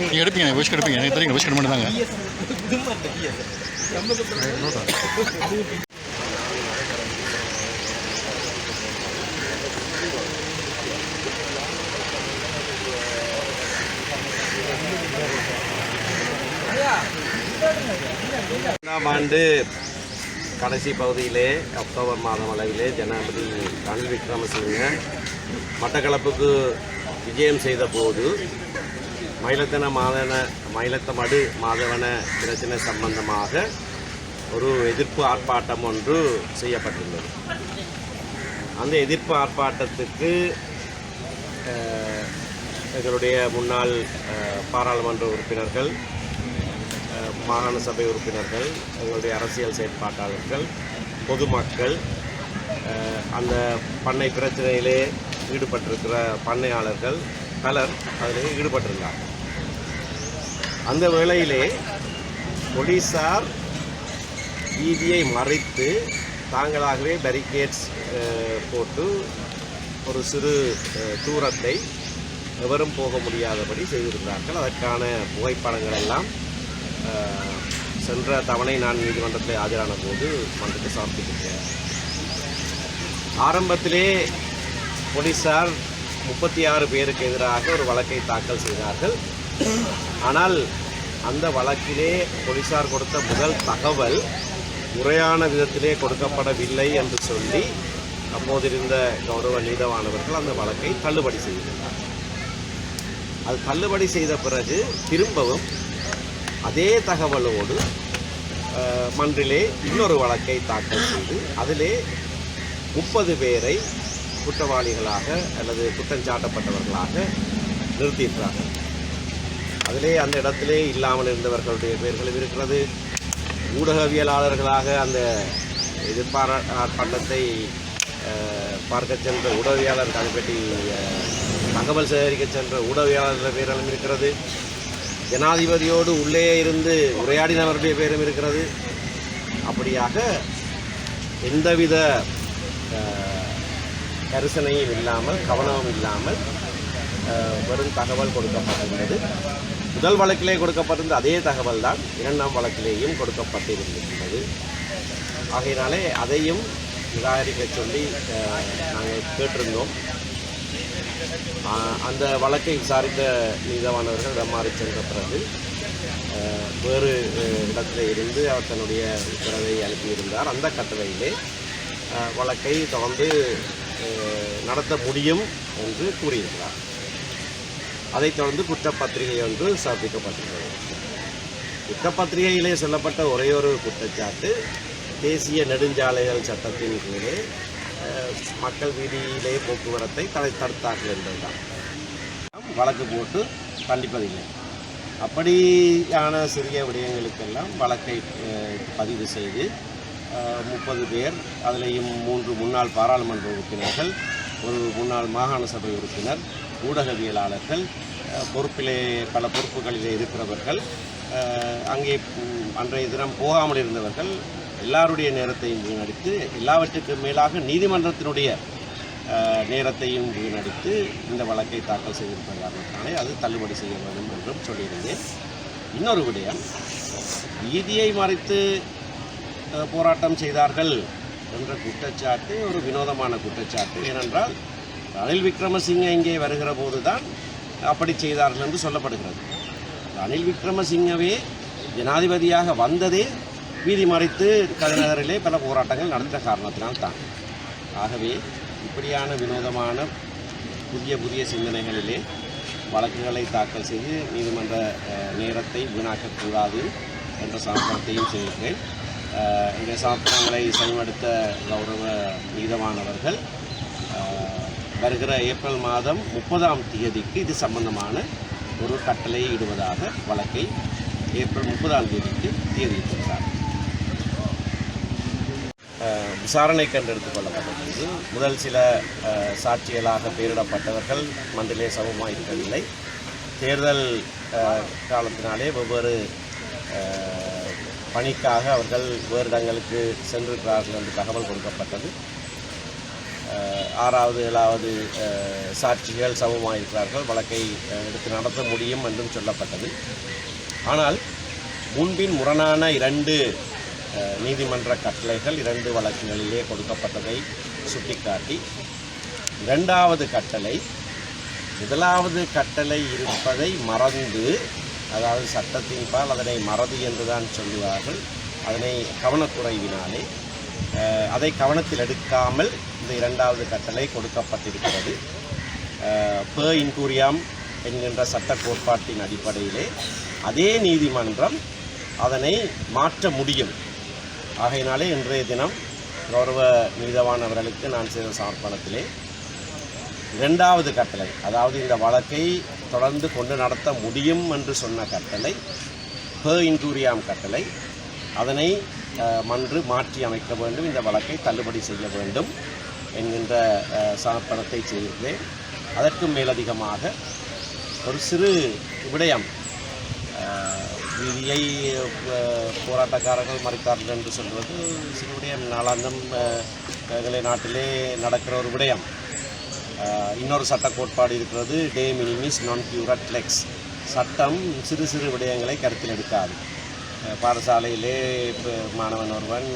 நீங்கள் எடுப்பீங்க விஷ் எடுப்பீங்க எனக்கு தெரியும் விஷ் மட்டும் தாங்க ஆண்டு கடைசி பகுதியிலே அக்டோபர் மாதம் அளவிலே ஜனாதிபதி ரணில் விக்ரமசிங்க மட்டக்களப்புக்கு விஜயம் செய்த போது மயிலத்தன மாதன மயிலத்தமடு மாதவன பிரச்சனை சம்பந்தமாக ஒரு எதிர்ப்பு ஆர்ப்பாட்டம் ஒன்று செய்யப்பட்டுள்ளது அந்த எதிர்ப்பு ஆர்ப்பாட்டத்துக்கு எங்களுடைய முன்னாள் பாராளுமன்ற உறுப்பினர்கள் மாகாண சபை உறுப்பினர்கள் எங்களுடைய அரசியல் செயற்பாட்டாளர்கள் பொதுமக்கள் அந்த பண்ணை பிரச்சனையிலே ஈடுபட்டிருக்கிற பண்ணையாளர்கள் பலர் அதில் ஈடுபட்டிருந்தார்கள். அந்த வேளையிலே போலீஸார் வீதியை மறைத்து தாங்களாகவே பேரிகேட்ஸ் போட்டு ஒரு சிறு தூரத்தை எவரும் போக முடியாதபடி செய்திருந்தார்கள். அதற்கான புகைப்படங்கள் எல்லாம் சென்ற தவணை நான் நீதிமன்றத்தில் ஆஜரான போது மன்றத்தை சமர்ப்பித்திருக்கிறேன் ஆரம்பத்திலே போலீஸார் முப்பத்தி ஆறு பேருக்கு எதிராக ஒரு வழக்கை தாக்கல் செய்தார்கள். ஆனால் அந்த வழக்கிலே போலீஸார் கொடுத்த முதல் தகவல் முறையான விதத்திலே கொடுக்கப்படவில்லை என்று சொல்லி அப்போதிருந்த கௌரவ நீதவானவர்கள் அந்த வழக்கை தள்ளுபடி செய்திருந்தார் அது தள்ளுபடி செய்த பிறகு திரும்பவும் அதே தகவலோடு மன்றிலே இன்னொரு வழக்கை தாக்கல் செய்து அதிலே முப்பது பேரை குற்றவாளிகளாக அல்லது குற்றஞ்சாட்டப்பட்டவர்களாக நிறுத்தியிருக்கிறார்கள். அதிலே அந்த இடத்திலே இல்லாமல் இருந்தவர்களுடைய பெயர்களும் இருக்கிறது. ஊடகவியலாளர்களாக அந்த எதிர்பார்ப்பண்டத்தை பார்க்க சென்ற ஊடகவியாளர் அதை பற்றி தகவல் சேகரிக்க சென்ற ஊடகவியாளர்கள் பெயர்களும் இருக்கிறது. ஜனாதிபதியோடு உள்ளே இருந்து உரையாடினவருடைய பேரும் இருக்கிறது. அப்படியாக எந்தவித கரிசனையும் இல்லாமல் கவனமும் இல்லாமல் வெறும் தகவல் கொடுக்கப்பட்டிருந்தது. முதல் வழக்கிலே கொடுக்கப்பட்டிருந்த அதே தகவல் தான் இரண்டாம் வழக்கிலேயும் கொடுக்கப்பட்டிருந்திருக்கிறது ஆகையினாலே அதையும் நிராகரிக்க சொல்லி நாங்கள் கேட்டிருந்தோம். அந்த வழக்கை விசாரித்த நீதவானவர்கள் இடமாறி சென்ற பிறகு வேறு இடத்தில் இருந்து அவர் தன்னுடைய உத்தரவை அனுப்பியிருந்தார். அந்த கட்டளையிலே வழக்கை தொடர்ந்து நடத்த முடியும் என்று கூறியிருக்கிறார். அதைத் தொடர்ந்து குற்றப்பத்திரிகை ஒன்று சமர்ப்பிக்கப்பட்டிருக்கிறது. குற்றப்பத்திரிகையிலே சொல்லப்பட்ட ஒரே ஒரு குற்றச்சாட்டு தேசிய நெடுஞ்சாலைகள் சட்டத்தின் கீழே மக்கள் வீதியிலே போக்குவரத்தை தடை தடுத்தார்கள் என்பதுதான் வழக்கு போட்டு கண்டிப்பதில்லை அப்படியான சிறிய விடயங்களுக்கெல்லாம் வழக்கை பதிவு செய்து முப்பது பேர் அதிலேயும் மூன்று முன்னாள் பாராளுமன்ற உறுப்பினர்கள் ஒரு முன்னாள் மாகாண சபை உறுப்பினர் ஊடகவியலாளர்கள் பொறுப்பிலே பல பொறுப்புகளிலே இருக்கிறவர்கள் அங்கே அன்றைய தினம் போகாமல் இருந்தவர்கள் எல்லாருடைய நேரத்தையும் வீணடித்து எல்லாவற்றுக்கும் மேலாக நீதிமன்றத்தினுடைய நேரத்தையும் வீணடித்து இந்த வழக்கை தாக்கல் செய்திருப்ப காரணத்தினாலே அது தள்ளுபடி செய்ய வேண்டும் என்றும் சொல்லியிருந்தேன். இன்னொரு விடயம் நீதியை மறைத்து போராட்டம் செய்தார்கள் என்ற குற்றச்சாட்டு ஒரு வினோதமான குற்றச்சாட்டு. ஏனென்றால் ரணில் விக்ரமசிங்கே இங்கே வருகிற போதுதான் அப்படி செய்தார்கள் என்று சொல்லப்படுகிறது. ரணில் விக்ரமசிங்கவே ஜனாதிபதியாக வந்ததே வீதி மறைத்து தலைநகரிலே பல போராட்டங்கள் நடந்த காரணத்தினால் தான் ஆகவே இப்படியான வினோதமான புதிய புதிய சிந்தனைகளிலே வழக்குகளை தாக்கல் செய்து நீதிமன்ற நேரத்தை வீணாக்கக்கூடாது என்ற சமர்ப்பணத்தையும் செய்கிறேன் இந்த சாஸ்திரங்களை செயல்படுத்த கௌரவ நீதமானவர்கள் வருகிற ஏப்ரல் மாதம் முப்பதாம் தேதிக்கு இது சம்பந்தமான ஒரு கட்டளையை இடுவதாக வழக்கை ஏப்ரல் முப்பதாம் தேதிக்கு தேதியிட்டிருக்கிறார் விசாரணை கண்டு என்று எடுத்துக்கொள்ளப்பட்டது முதல் சில சாட்சிகளாக பெயரிடப்பட்டவர்கள் மண்டலே சமமாக இருக்கவில்லை. தேர்தல் காலத்தினாலே வெவ்வேறு பணிக்காக அவர்கள் வேறு இடங்களுக்கு சென்றிருக்கிறார்கள் என்று தகவல் கொடுக்கப்பட்டது. ஆறாவது ஏழாவது சாட்சிகள் சமமாக இருக்கிறார்கள். வழக்கை எடுத்து நடத்த முடியும் என்றும் சொல்லப்பட்டது. ஆனால் முன்பின் முரணான இரண்டு நீதிமன்ற கட்டளைகள் இரண்டு வழக்குகளிலே கொடுக்கப்பட்டதை சுட்டிக்காட்டி இரண்டாவது கட்டளை முதலாவது கட்டளை இருப்பதை மறந்து அதாவது சட்டத்தின்பால் அதனை மறதி என்றுதான் சொல்லுவார்கள் அதனை கவனக்குறைவினாலே அதை கவனத்தில் எடுக்காமல் இந்த இரண்டாவது கட்டளை கொடுக்கப்பட்டிருக்கிறது. ப இன்கூரியாம் என்கின்ற சட்ட கோட்பாட்டின் அடிப்படையிலே அதே நீதிமன்றம் அதனை மாற்ற முடியும். ஆகையினாலே இன்றைய தினம் கௌரவ நீதவானவர்களுக்கு நான் செய்த சமர்ப்பணத்திலே இரண்டாவது கட்டளை அதாவது இந்த வழக்கை தொடர்ந்து கொண்டு நடத்த முடியும் என்று சொன்ன கட்டளை ஹ இன்டூரியாம் கட்டளை. அதனை மன்று மாற்றி அமைக்க வேண்டும் இந்த வழக்கை தள்ளுபடி செய்ய வேண்டும் என்கின்ற சமர்ப்பணத்தை செய்திருக்கிறேன் அதற்கு மேலதிகமாக ஒரு சிறு விடயம் விதியை போராட்டக்காரர்கள் மறுத்தார்கள் என்று சொல்வது சிறு விடயம் நாளாந்தம் எங்களை நாட்டிலே நடக்கிற ஒரு விடயம். இன்னொரு சட்ட கோட்பாடு இருக்கிறது டே மினிமிஸ் நான் பியூரட் லெக்ஸ் சட்டம் சிறு சிறு விடயங்களை கருத்தில் எடுக்காது. பாடசாலையிலே மாணவன் ஒருவன்